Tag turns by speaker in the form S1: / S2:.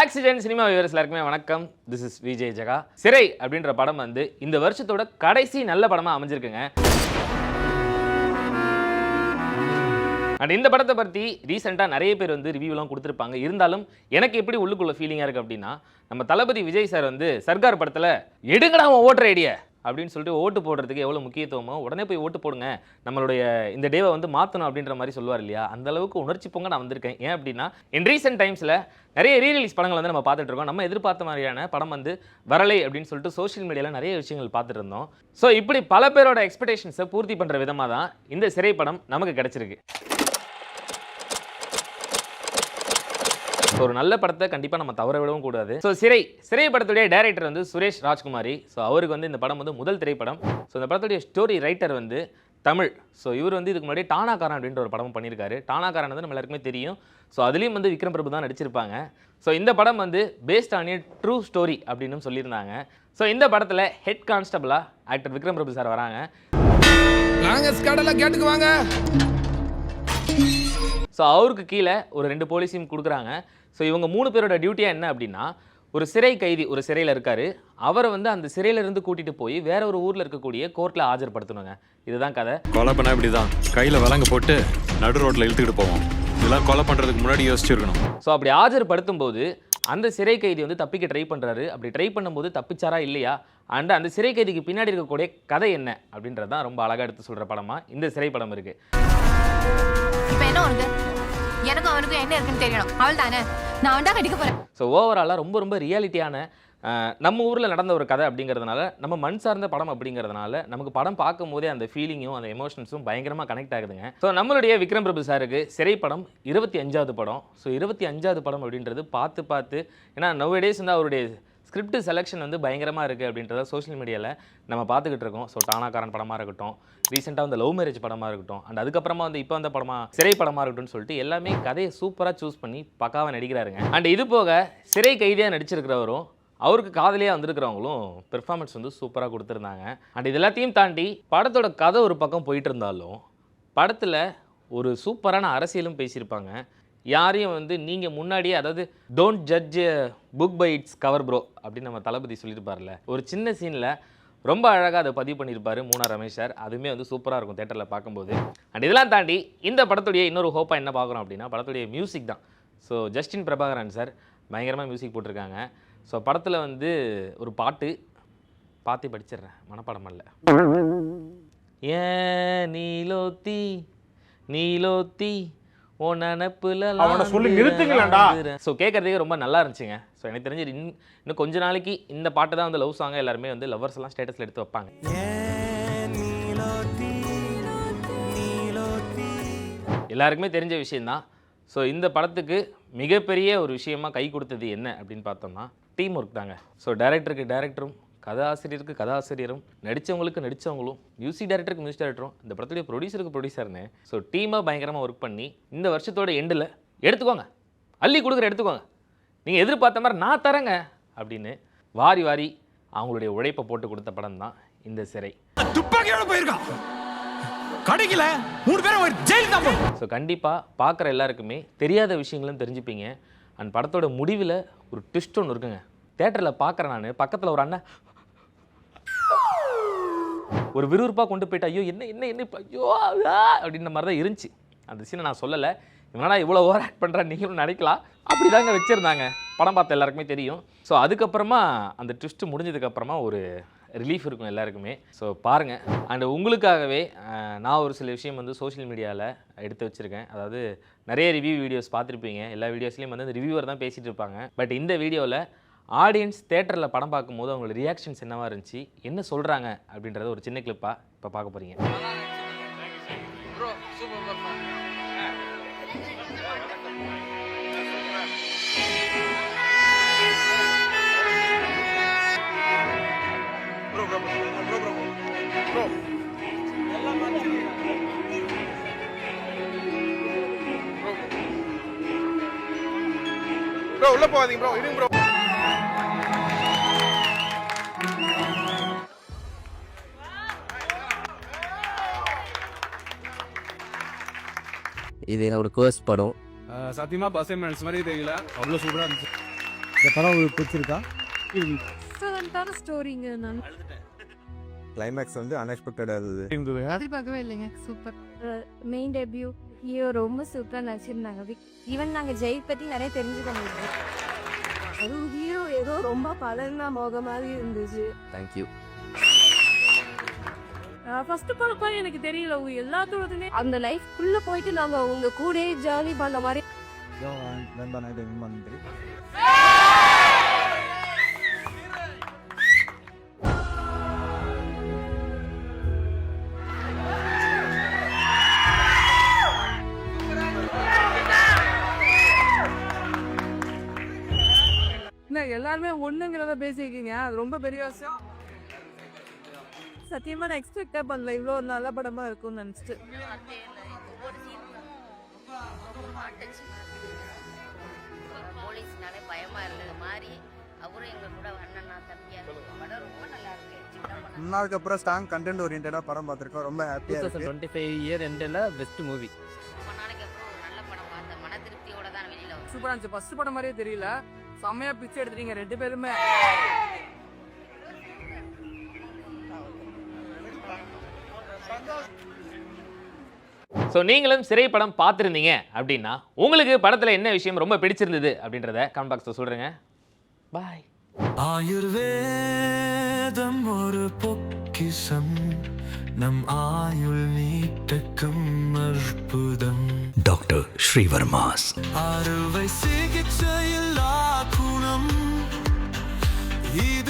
S1: Oxygen cinema viewers எல்லாருக்குமே வணக்கம். This is Vijay Jega சிறை அப்படின்ற படம் வந்து இந்த வருஷத்தோட கடைசி நல்ல படமாக அமைஞ்சிருக்குங்க. அண்ட் இந்த படத்தை பற்றி ரீசெண்டாக நிறைய பேர் வந்து ரிவ்யூலாம் கொடுத்துருப்பாங்க. இருந்தாலும் எனக்கு எப்படி உள்ளுக்குள்ள ஃபீலிங்காக இருக்குது அப்படின்னா நம்ம தளபதி விஜய் சார் வந்து சர்க்கார் படத்தில் எடுங்கடா அவன் ஓட்டுற ஐடியா அப்படின்னு சொல்லிட்டு ஓட்டு போடுறதுக்கு எவ்வளோ முக்கியத்துவமோ உடனே போய் ஓட்டு போடுங்க. நம்மளுடைய இந்த டேவை வந்து மாற்றணும் அப்படின்ற மாதிரி சொல்லுவார் இல்லையா? அந்த அளவுக்கு உணர்ச்சி பொங்க நான் வந்திருக்கேன். ஏன் அப்படின்னா இன் ரீசெண்ட் டைம்ஸில் நிறைய ரீரிலீஸ் படங்கள் வந்து நம்ம பார்த்துட்டு இருக்கோம். நம்ம எதிர்பார்த்த மாதிரியான படம் வந்து வரலை அப்படின்னு சொல்லிட்டு சோஷியல் மீடியாவில் நிறைய விஷயங்கள் பார்த்துட்டு இருந்தோம். ஸோ இப்படி பல பேரோட எக்ஸ்பெக்டேஷன்ஸை பூர்த்தி பண்ணுற விதமாக தான் இந்த சிறைப்படம் நமக்கு கிடச்சிருக்கு. ஸோ ஒரு நல்ல படத்தை கண்டிப்பாக நம்ம தவற விடவும் கூடாது. ஸோ சிறை சிறை படத்துடைய டைரக்டர் வந்து சுரேஷ் ராஜ்குமாரி. ஸோ அவருக்கு வந்து இந்த படம் வந்து முதல் திரைப்படம். ஸோ இந்த படத்துடைய ஸ்டோரி ரைட்டர் வந்து தமிழ். ஸோ இவர் வந்து இதுக்கு முன்னாடி டானாகாரன் அப்படின்ற ஒரு படமும் பண்ணியிருக்காரு. டானாகாரன் வந்து நம்ம எல்லாருக்குமே தெரியும். ஸோ அதுலேயும் வந்து விக்ரம் பிரபு தான் நடிச்சிருப்பாங்க. ஸோ இந்த படம் வந்து based on a true story அப்படின்னு சொல்லியிருந்தாங்க. ஸோ இந்த படத்தில் ஹெட் கான்ஸ்டபிளாக ஆக்டர் விக்ரம் பிரபு சார் வராங்க.
S2: நாங்க ஸ்காடெல்லாம் கேட்டுக்கு வாங்க.
S1: ஸோ அவருக்கு கீழே ஒரு ரெண்டு போலீஸையும் கொடுக்குறாங்க. ஸோ இவங்க மூணு பேரோட டியூட்டியாக என்ன அப்படின்னா ஒரு சிறை கைதி ஒரு சிறையில் இருக்காரு. அவரை வந்து அந்த சிறையில இருந்து கூட்டிட்டு போய் வேற ஒரு ஊர்ல இருக்கக்கூடிய கோர்ட்ல ஆஜர்படுத்தணுங்க. இதுதான் கதை.
S3: கொலை பண்ணா இப்படிதான். கையில விலங்கு போட்டு நடு ரோட்ல இழுத்துக்கிட்டு போவோம். இதெல்லாம் கொலை பண்றதுக்கு முன்னாடி யோசிச்சிருக்கணும்
S1: ஸோ அப்படி ஆஜர்படுத்தும் போது அந்த சிறை கைதி வந்து தப்பிக்க ட்ரை பண்றாரு. அப்படி ட்ரை பண்ணும்போது தப்பிச்சாரா இல்லையா? அண்ட் அந்த சிறை கைதிக்கு பின்னாடி இருக்கக்கூடிய கதை என்ன? அப்படின்றது தான் ரொம்ப அழகா எடுத்து சொல்ற படமா இந்த சிறை படம்
S4: என்ன எனக்கும் அவனுக்கும் என்ன இருக்குன்னு தெரியணும். அவள் தானே நான் அவன் தான் கட்டிக்க போகிறேன்
S1: ஸோ ஓவராலாக ரொம்ப ரொம்ப ரியாலிட்டியான நம்ம ஊரில் நடந்த ஒரு கதை அப்படிங்கிறதுனால நம்ம மண் சார்ந்த படம் அப்படிங்கிறதுனால நமக்கு படம் பார்க்கும்போதே அந்த ஃபீலிங்கும் அந்த எமோஷன்ஸும் பயங்கரமாக கனெக்ட் ஆகுதுங்க. ஸோ நம்மளுடைய விக்ரம் பிரபு சாருக்கு சிறை படம் இருபத்தி அஞ்சாவது படம். ஸோ இருபத்தி அஞ்சாவது படம் அப்படின்றது பார்த்து பார்த்து ஏன்னா நவ்வேடேஸ் வந்து அவருடைய ஸ்கிரிப்ட் செலெக்ஷன் வந்து பயங்கரமாக இருக்குது அப்படின்றத சோஷியல் மீடியாவில் நம்ம பார்த்துக்கிட்டு இருக்கோம். ஸோ டானாக்காரன் படமாக இருக்கட்டும் ரீசெண்டாக வந்து லவ் மேரேஜ் படமாக இருக்கட்டும் அண்ட் அதுக்கப்புறமா வந்து இப்போ வந்த படமாக சிறை படமாக இருக்கட்டும்னு சொல்லிட்டு எல்லாமே கதையை சூப்பராக சூஸ் பண்ணி பக்காவாக நடிக்கிறாருங்க. அண்ட் இது போக சிறை கைதியாக நடிச்சிருக்கிறவரும் அவருக்கு காதலியாக வந்திருக்கிறவங்களும் பெர்ஃபார்மன்ஸ் வந்து சூப்பராக கொடுத்துருந்தாங்க. அண்ட் இது எல்லாத்தையும் தாண்டி படத்தோட கதை ஒரு பக்கம் போயிட்டு இருந்தாலும் படத்தில் ஒரு சூப்பரான அரசியலும் பேசியிருப்பாங்க. யாரையும் வந்து நீங்கள் முன்னாடியே அதாவது don't judge book by its cover bro அப்படின்னு நம்ம தளபதி சொல்லியிருப்பார்ல ஒரு சின்ன சீனில் ரொம்ப அழகாக அதை பதிவு பண்ணியிருப்பார் மூணா ரமேஷ் சார். அதுவுமே வந்து சூப்பராக இருக்கும் தேட்டரில் பார்க்கும்போது. அண்ட் இதெல்லாம் தாண்டி இந்த படத்துடைய இன்னொரு ஹோப்பாக என்ன பார்க்குறோம் அப்படின்னா படத்துடைய மியூசிக் தான். ஸோ ஜஸ்டின் பிரபாகரன் சார் பயங்கரமாக மியூசிக் போட்டிருக்காங்க. ஸோ படத்தில் வந்து ஒரு பாட்டு பாத்தி படிச்சிடுறேன் மனப்பாடம் அல்ல ஏன் நீலோத்தி நீலோத்தி ஓ நினப்புல
S5: அவனை சொல்லி நிறுத்துங்களேன்டா.
S1: ஸோ கேட்கறதுக்கே ரொம்ப நல்லா இருந்துச்சுங்க. ஸோ எனக்கு தெரிஞ்சு இன்னும் இன்னும் கொஞ்ச நாளைக்கு இந்த பாட்டு தான் வந்து லவ் சாங்காக எல்லாருமே வந்து லவ்வர்ஸ் எல்லாம் ஸ்டேட்டஸில் எடுத்து வைப்பாங்க. எல்லாருக்குமே தெரிஞ்ச விஷயம்தான். ஸோ இந்த படத்துக்கு மிகப்பெரிய ஒரு விஷயமா கை கொடுத்தது என்ன அப்படின்னு பார்த்தோம்னா டீம் ஒர்க் தாங்க ஸோ டைரக்டருக்கு டைரக்டரும் கதாசிரியருக்கு கதாசிரியரும் நடித்தவங்களுக்கு நடித்தவங்களும் மியூசிக் டைரக்டருக்கு மியூசிக் டைரக்டரும் இந்த படத்துடைய ப்ரொடியூசருக்கு ப்ரொடியூசர்னு ஸோ டீமாக பயங்கரமாக ஒர்க் பண்ணி இந்த வருஷத்தோட எண்டில் எடுத்துக்கோங்க. அள்ளி கொடுக்குற எடுத்துக்கோங்க. நீங்கள் எதிர்பார்த்த மாதிரி நான் தரேங்க அப்படின்னு வாரி வாரி அவங்களுடைய உழைப்பை போட்டு கொடுத்த படம் தான் இந்த சிறை.
S2: துப்பாக்கியோட போயிருக்கான். கிடைக்கல மூணு பேரும் தான் போகணும்
S1: ஸோ கண்டிப்பாக பார்க்குற எல்லாருக்குமே தெரியாத விஷயங்களும் தெரிஞ்சுப்பீங்க. அண்ட் படத்தோட முடிவில் ஒரு ட்விஸ்ட் ஒன்று இருக்குங்க. தேட்டரில் பார்க்குறேன் நான். பக்கத்தில் ஒரு அண்ணன் ஒரு விறுவிறுப்பாக கொண்டு போயிட்டு ஐயோ என்ன என்ன என்ன ஐயோ அப்படின்ற மாதிரி தான் இருந்துச்சு. அந்த சீனை நான் சொல்லலை. இவனா இவ்வளோ ஓவர் ஆக்ட் பண்ணுறா நீங்களும் நினைக்கலாம் அப்படி தாங்க வச்சுருந்தாங்க. படம் பார்த்த எல்லாருக்குமே தெரியும். ஸோ அதுக்கப்புறமா அந்த ட்விஸ்ட் முடிஞ்சதுக்கப்புறமா ஒரு ரிலீஃப் இருக்கும் எல்லாருக்குமே. ஸோ பாருங்கள் அண்ட் உங்களுக்காகவே நான் ஒரு சில விஷயம் வந்து சோஷியல் மீடியாவில் எடுத்து வச்சுருக்கேன். அதாவது நிறைய ரிவ்யூ வீடியோஸ் பார்த்துருப்பீங்க. எல்லா வீடியோஸ்லேயும் வந்து அந்த ரிவ்யூவர் தான் பேசிகிட்டு இருப்பாங்க. பட் இந்த வீடியோவில் ஆடியன்ஸ் தேட்டரில் படம் பார்க்கும்போது அவங்களோட ரியாக்ஷன்ஸ் என்னவா இருந்துச்சு என்ன சொல்கிறாங்க அப்படின்றத ஒரு சின்ன கிளிப்பாக இப்போ பார்க்க போகிறீங்க
S5: ப்ரோ உள்ள போகாதீங்க ப்ரோ இருங்க ப்ரோ
S6: இது என்னோட கோர்ஸ் படம்?
S2: சத்தியமா பஸ் எமன்ஸ் மாதிரி தெரியல. அவ்வளோ சூப்பராக இருந்துச்சு.
S6: இந்த படம் உங்களுக்கு பிடிச்சிருக்கா?
S7: எக்ஸலண்ட்டான ஸ்டோரிங்க நான்.
S8: கிளைமேக்ஸ் வந்து அன்எக்ஸ்பெக்டடாக இருந்தது.
S7: எதிர்பார்க்கவே இல்லைங்க. சூப்பர்
S9: மெயின் டெபியூ ஹீரோ ரொம்ப சூப்பராக நடிச்சிருந்தாங்க. ஈவன் நாங்கள் ஜெய் பற்றி நிறைய தெரிஞ்சுக்க முடியும் அதுவும் ஹீரோ ஏதோ ரொம்ப பலர்னா முக மாதிரி இருந்துச்சு.
S1: தேங்க்யூ
S7: ஃபர்ஸ்ட் படம் எனக்கு தெரியல உங்க எல்லாத்தோடதுமே.
S9: அந்த லைஃப்குள்ளே போயிட்டு நாங்கள் உங்க கூடயே ஜாலி பண்ண மாதிரி.
S7: எல்லாருமே ஒண்ணுங்கிறத பேசியிருக்கீங்க? அது ரொம்ப பெரிய விஷயம். சத்தியமா நான் எக்ஸ்பெக்டே பண்ணல. இவ்வளோ ஒரு நல்ல படமா இருக்கும்னு நினைச்சிட்டு.
S10: போலீஸ்னாலே பயமா இருந்தது. மாதிரி அவரும் எங்க கூட அண்ணனா தம்பியா இருக்கு படம் ரொம்ப நல்லா இருக்கு.
S6: முன்னாளுக்கு அப்புறம் ஸ்ட்ராங் கண்டென்ட் ஓரியன்டாக படம் பார்த்துருக்கோம். ரொம்ப ஹாப்பியாக இருக்கு.
S1: டுவெண்ட்டி ஃபைவ் இயர் எண்டில் பெஸ்ட் மூவி
S10: ரொம்ப நாளைக்கு அப்புறம் நல்ல படம் பார்த்தேன் மன திருப்தியோட தான் வெளியில
S7: சூப்பரா இருந்துச்சு. ஃபர்ஸ்ட் படம் மாதிரியே தெரியல. செம்மையா பிச்சை எடுத்துட்டீங்க ரெண்டு பேருமே.
S1: ஸோ நீங்களும் சிறை படம் பார்த்துருந்தீங்க அப்படின்னா உங்களுக்கு படத்தில் என்ன விஷயம் ரொம்ப பிடிச்சிருந்தது அப்படின்றத கமெண்ட் பாக்ஸில் சொல்கிறேங்க பாய்
S2: ஆயுர்வேதம் ஒரு பொக்கிஷம். நம் ஆயுள் நீட்டக்கும் அற்புதம்.
S11: டாக்டர் ஸ்ரீவர்மாஸ்.
S2: அறுவை சிகிச்சையில் குணம். இது